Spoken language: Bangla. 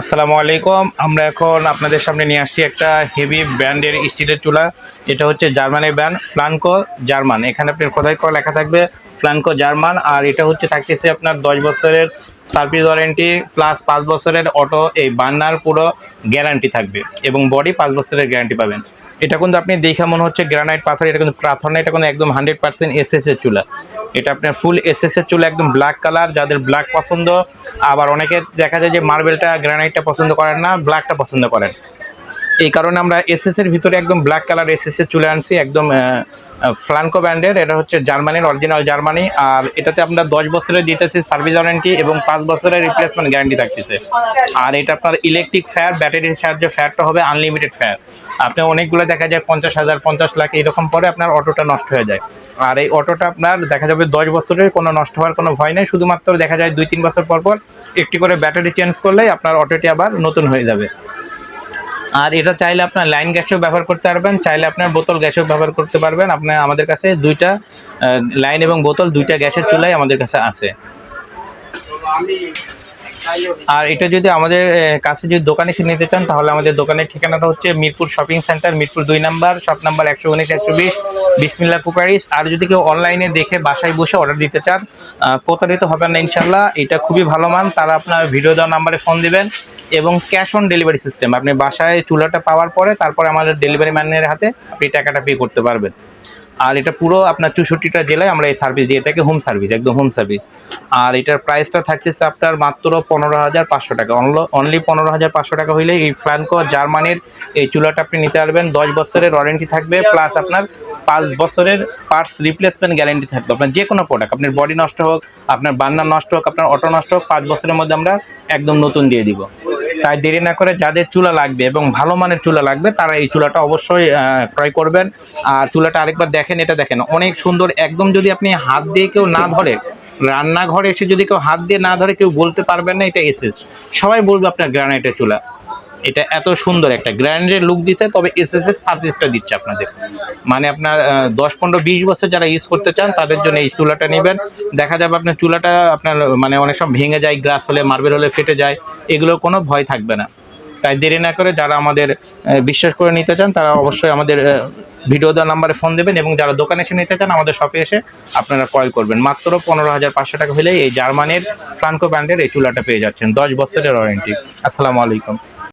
আসসালামু আলাইকুম। আমরা এখন আপনাদের সামনে নিয়ে আসছি একটা হেভি ব্র্যান্ডের স্টিলের চুলা। এটা হচ্ছে জার্মানের ব্র্যান্ড ফ্লানকো জার্মান। এখানে আপনার কোথায় করা লেখা থাকবে ফ্লানকো জার্মান। আর এটা হচ্ছে থাকতেছে আপনার দশ বছরের সার্ভিস ওয়ারেন্টি প্লাস পাঁচ বছরের অটো এই বান্নার পুরো গ্যারান্টি থাকবে এবং বডি পাঁচ বছরের গ্যারান্টি পাবেন। এটা কিন্তু আপনি দেখে মনে হচ্ছে গ্রানাইট পাথর, এটা কিন্তু পাথর না, এটা কিন্তু একদম হান্ড্রেড পার্সেন্ট এস এর চুলা। এটা আপনার ফুল এস এর চুলা, একদম ব্ল্যাক কালার যাদের ব্ল্যাক পছন্দ। আবার অনেকে দেখা যায় যে মার্বেলটা গ্রানাইটটা পছন্দ করেন না ব্ল্যাকটা পছন্দ করেন। এই কারণে আমরা এস এর ভিতরে একদম ব্ল্যাক কালার এস এর চুলা আনছি, একদম ফ্লানকো ব্র্যান্ডের এটা হচ্ছে জার্মানির অরিজিনাল জার্মানি, আর এটাতে আপনার দশ বছরের দিতেছি সার্ভিস ওয়ারেন্টি এবং পাঁচ বছরের রিপ্লেসমেন্ট গ্যারান্টি থাকতেছে। আর এটা আপনার ইলেকট্রিক ফ্যার ব্যাটারির সাহায্যে ফ্যারটা হবে আনলিমিটেড ফ্যার আপনি অনেকগুলো দেখা যায় পঞ্চাশ হাজার, পঞ্চাশ লাখ এরকম পরে আপনার অটোটা নষ্ট হয়ে যায়। আর এই অটোটা আপনার দেখা যাবে দশ বছরের কোনো নষ্ট হওয়ার কোনো ভয় নেই, শুধুমাত্র দেখা যায় দুই, তিন বছর পর পর একটি করে ব্যাটারি চেঞ্জ করলেই আপনার অটোটি আবার নতুন হয়ে যাবে। আর এটা চাইলে আপনার লাইন গ্যাসও ব্যবহার করতে পারবেন, চাইলে আপনার বোতল গ্যাসও ব্যবহার করতে পারবেন। আপনার আমাদের কাছে দুইটা লাইন এবং বোতল দুইটা গ্যাসের চুলাই আমাদের কাছে আছে। আর এটা যদি আমাদের কাছে যদি দোকানে এসে নিতে চান, তাহলে আমাদের দোকানের ঠিকানাটা হচ্ছে মিরপুর শপিং সেন্টার, মিরপুর দুই নাম্বার, শপ নাম্বার একশো উনিশ, একশো বিশ বিসমিল্লা কুপারিস আর যদি কেউ অনলাইনে দেখে বাসায় বসে অর্ডার দিতে চান প্রতারিত হবেন না ইনশাল্লাহ এটা খুবই ভালো মান। তারা আপনার ভিডিও দেওয়া নাম্বারে ফোন দিবেন এবং ক্যাশ অন ডেলিভারি সিস্টেম আপনি বাসায় চুলাটা পাওয়ার পরে, তারপরে আমাদের ডেলিভারি ম্যানের হাতে আপনি টাকাটা পে করতে পারবেন। আর এটা পুরো আপনার চৌষট্টিটা জেলায় আমরা এই সার্ভিস দিয়ে থাকি হোম সার্ভিস একদম হোম সার্ভিস আর এটার প্রাইসটা থাকতেছে আপনার মাত্র পনেরো হাজার পাঁচশো টাকা। অনলি পনেরো হাজার পাঁচশো টাকা হইলে এই ফ্ল্যানকো জার্মানির এই চুলাটা আপনি নিতে পারবেন। দশ বছরের ওয়ারেন্টি থাকবে প্লাস আপনার পাঁচ বছরের পার্টস রিপ্লেসমেন্ট গ্যারেন্টি থাকবে। আপনার যে কোনো প্রোডাক্ট আপনার বডি নষ্ট হোক, আপনার বান্না নষ্ট হোক, আপনার অটো নষ্ট হোক, পাঁচ বছরের মধ্যে আমরা একদম নতুন দিয়ে দিব। তাই দেরি না করে যাদের চুলা লাগবে এবং ভালো মানের চুলা লাগবে, তারা এই চুলাটা অবশ্যই ক্রয় করবেন। আর চুলাটা আরেকবার দেখেন, এটা দেখেন, অনেক সুন্দর। একদম যদি আপনি হাত দিয়ে কেউ না ধরে, রান্নাঘরে এসে যদি কেউ হাত দিয়ে না ধরে, কেউ বলতে পারবেন না, এটা এসএস। সবাই বলবে আপনার গ্রানাইটের চুলা। এটা এত সুন্দর একটা গ্র্যান্ডের লুক দিছে, তবে এসএস এর সার্ভিসটা দিচ্ছে আপনাদের। মানে আপনার দশ, পনেরো, বিশ বছর যারা ইউজ করতে চান, তাদের জন্য এই চুলাটা নেবেন। দেখা যাবে আপনার চুলাটা আপনার মানে অনেক সময় ভেঙে যায় গ্লাস হলে মার্বেল হলে ফেটে যায় এগুলোর কোনো ভয় থাকবে না। তাই দেরি না করে যারা আমাদের বিশ্বাস করে নিতে চান, তারা অবশ্যই আমাদের ভিডিও দেওয়া নাম্বারে ফোন দেবেন এবং যারা দোকানে এসে নিতে চান, আমাদের শপে এসে আপনারা কল করবেন। মাত্র পনেরো হাজার পাঁচশো টাকা হলেই এই জার্মানির ফ্রান্কো ব্র্যান্ডের এই চুলাটা পেয়ে যাচ্ছেন, দশ বছরের ওয়ারেন্টি আসসালামু আলাইকুম।